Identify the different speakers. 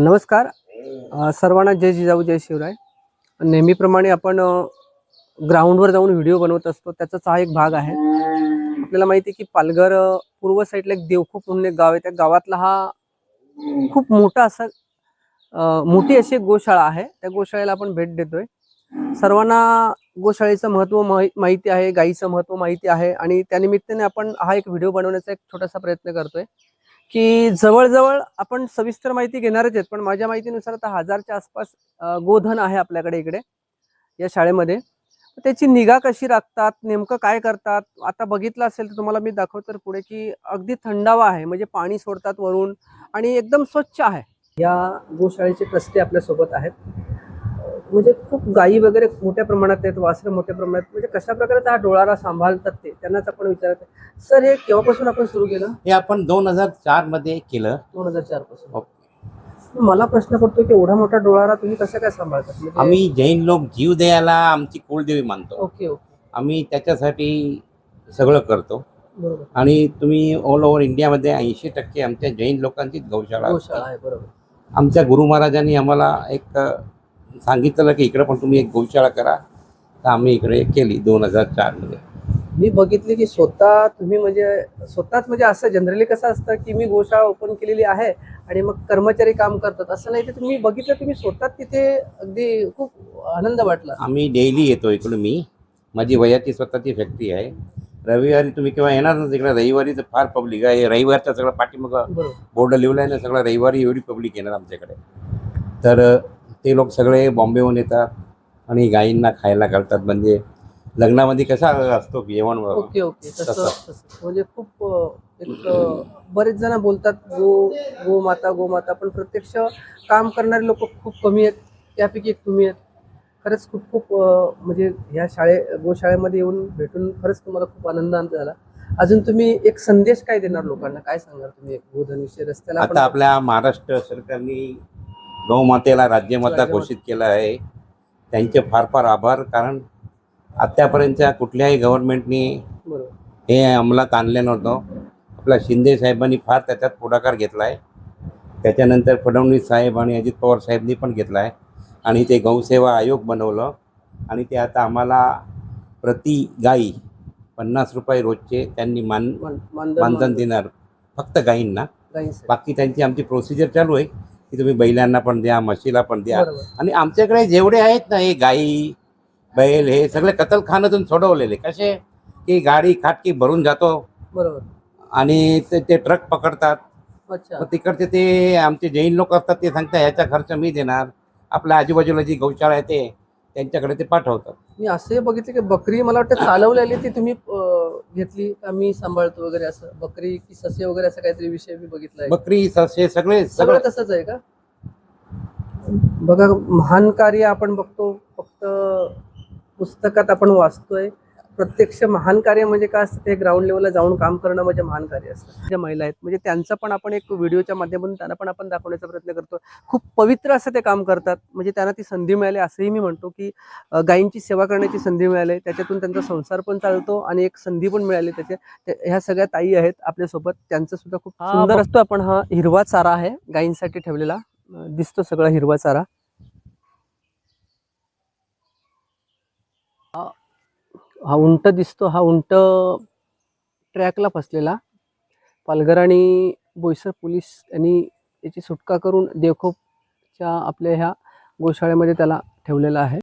Speaker 1: नमस्कार. सर्वांना जय जिजाऊ जय शिवराय. नेहमीप्रमाणे आपण ग्राउंडवर जाऊन व्हिडिओ बनवत असतो. त्याचाच हा एक भाग आहे. आपल्याला माहिती आहे की पालघर पूर्व साईडला एक देवखूप म्हणून एक गाव आहे. त्या गावातला हा खूप मोठा असा मोठी अशी एक गोशाळा आहे. त्या गोशाळेला आपण भेट देतोय. सर्वांना गोशाळेचं महत्त्व माहि- माहिती आहे गाईचं महत्त्व माहिती आहे. आणि त्यानिमित्ताने आपण हा एक व्हिडिओ बनवण्याचा एक छोटासा प्रयत्न करतोय. की जवळजवळ आपण सविस्तर माहिती घेणारच आहेत पण माझ्या माहितीनुसार आता हजारच्या आसपास गोधन आहे आपल्याकडे इकडे या शाळेमध्ये. त्याची निगा कशी राखतात नेमकं काय करतात? आता बघितलं असेल तर तुम्हाला मी दाखवतो तर पुढे की अगदी थंडावा आहे म्हणजे पाणी सोडतात वरून आणि एकदम स्वच्छ आहे. या गोशाळेचे ट्रस्टी आपल्यासोबत आहेत. म्हणजे खूप गायी वगैरे मोठ्या प्रमाणात आहेत वासरं मोठ्या प्रमाणात. म्हणजे कशा प्रकारे हा डोळारा सांभाळतात ते? त्यांनाच आपण विचारत सर हे केव्हापासून आपण सुरू केलं?
Speaker 2: हे आपण दोन हजार चारमध्ये केलं.
Speaker 1: दोन हजार चारपासून.
Speaker 2: ओके.
Speaker 1: मला प्रश्न पडतो की एवढा मोठा डोळारा तुम्ही कसं काय सांभाळतात? म्हणजे-
Speaker 2: आम्ही जैन लोक जीव द्यायला आमची कुलदेवी मानतो.
Speaker 1: Okay okay.
Speaker 2: आम्ही त्याच्यासाठी सगळं करतो.
Speaker 1: बरोबर.
Speaker 2: आणि तुम्ही ऑल ओव्हर इंडियामध्ये ऐंशी टक्के आमच्या जैन लोकांचीच गौशाळा.
Speaker 1: आहे बरोबर.
Speaker 2: आमच्या गुरु महाराजांनी आम्हाला एक सांगितलं की इकडे पण तुम्ही एक गौशाळा करा. तर आम्ही इकडे केली दोन हजार चारमध्ये
Speaker 1: मी बघितली की स्वतः तुम्ही म्हणजे स्वतःच म्हणजे असं जनरली कसं असतं की मी गोशाळा ओपन केलेली आहे आणि मग कर्मचारी काम करतात. असं नाही तर तुम्ही बघितलं तुम्ही स्वतः तिथे अगदी खूप आनंद वाटला.
Speaker 2: आम्ही डेली येतो इकडे मी. माझी वयाची स्वतःची फॅक्टरी आहे. रविवारी तुम्ही केव्हा येणार ना तिकडे रविवारी तर फार पब्लिक आहे. रविवारचा सगळं पाठीमागं बोर्ड लिहिलं आहे ना सगळं रविवारी एवढी पब्लिक येणार आमच्याकडे. तर ते लोक सगळे बॉम्बेहून येतात आणि गायींना खायला घालतात. म्हणजे लग्नामध्ये कसा असतो जेवण
Speaker 1: ओके ओके. तसं
Speaker 2: तसं.
Speaker 1: म्हणजे खूप अं, एक अं, बरेच जण बोलतात गो गो माता गो माता. पण प्रत्यक्ष काम करणारे लोक खूप कमी आहेत. त्यापैकी एक तुम्ही आहेत. खरंच खूप खूप अं, म्हणजे ह्या शाळे गोशाळेमध्ये येऊन भेटून खरंच तुम्हाला खूप आनंद झाला. अजून तुम्ही एक संदेश काय देणार लोकांना? काय सांगणार तुम्ही? एक रस्त्याला आपण-
Speaker 2: आता आपल्या महाराष्ट्र सरकारने गौमातेला राज्यमाता. घोषित केलं आहे. त्यांचे फार फार आभार कारण आत्तापर्यंतच्या कुठल्याही गव्हर्नमेंटनी हे अंमलात आणलं नव्हतं. आपल्या शिंदे साहेबांनी फार त्याच्यात पुढाकार घेतला आहे. त्याच्यानंतर फडणवीस साहेब आणि अजित पवार साहेबांनी पण घेतला आहे. आणि ते गौसेवा आयोग बनवलं. आणि ते आता आम्हाला प्रति गाई पन्नास रुपये रोजचे त्यांनी मान
Speaker 1: मान- मानधन
Speaker 2: देणार. फक्त गाईंना. बाकी त्यांची आमची प्रोसिजर चालू आहे. की तुम्ही बैलांना पण द्या म्हशीला पण द्या.
Speaker 1: बरोबर.
Speaker 2: आणि आमच्याकडे जेवढे आहेत ना हे गाई बैल हे सगळे कतलखान्यातून सोडवलेले. कसे? की गाडी खाटकी भरून जातो
Speaker 1: बरोबर.
Speaker 2: आणि ते ते ट्रक पकडतात.
Speaker 1: अच्छा.
Speaker 2: मग तिकडचे ते आमचे जैन लोक असतात ते सांगतात ह्याचा खर्च मी देणार. आपल्या आजूबाजूला जी गौशाळा आहे ते त्यांच्याकडे ते पाठवतात.
Speaker 1: मी असे बघितले की बकरी मला वाटतं चालवलेली ती तुम्ही अं, घेतली का मी सांभाळतो वगैरे असं? बकरी की ससे वगैरे असं काहीतरी विषय मी बघितलाय.
Speaker 2: बकरी ससे सगळे
Speaker 1: सगळं
Speaker 2: सगळं.
Speaker 1: तसंच आहे का? बघा महान कार्य आपण बघतो. फक्त पुस्तकात आपण वाचतोय. प्रत्यक्ष महान कार्य म्हणजे काय असतं? ते ग्राउंड लेवलला जाऊन काम करणं म्हणजे महान कार्य असतं. ज्या महिला आहेत म्हणजे त्यांचं पण आपण एक व्हिडिओच्या माध्यमातून त्यांना पण आपण दाखवण्याचा प्रयत्न करतो. खूप पवित्र असं ते काम करतात. म्हणजे त्यांना ती संधी मिळाली असंही मी म्हणतो की गायींची सेवा करण्याची संधी मिळाली त्याच्यातून त्यांचा संसार पण चालतो आणि एक संधी पण मिळाली त्याच्या त्या- ह्या सगळ्या ताई आहेत आपल्यासोबत. त्यांचं सुद्धा खूप सुंदर असतो. आपण हा हिरवा चारा आहे गायींसाठी ठेवलेला. दिसतो सगळा हिरवा चारा हा- हा उंट दिसतो हा उंट ट्रॅकला फसलेला. पालघर आणि बोईसर पोलीस यांनी याची सुटका करून देवखोपच्या आपल्या ह्या गोशाळेमध्ये त्याला ठेवलेला आहे.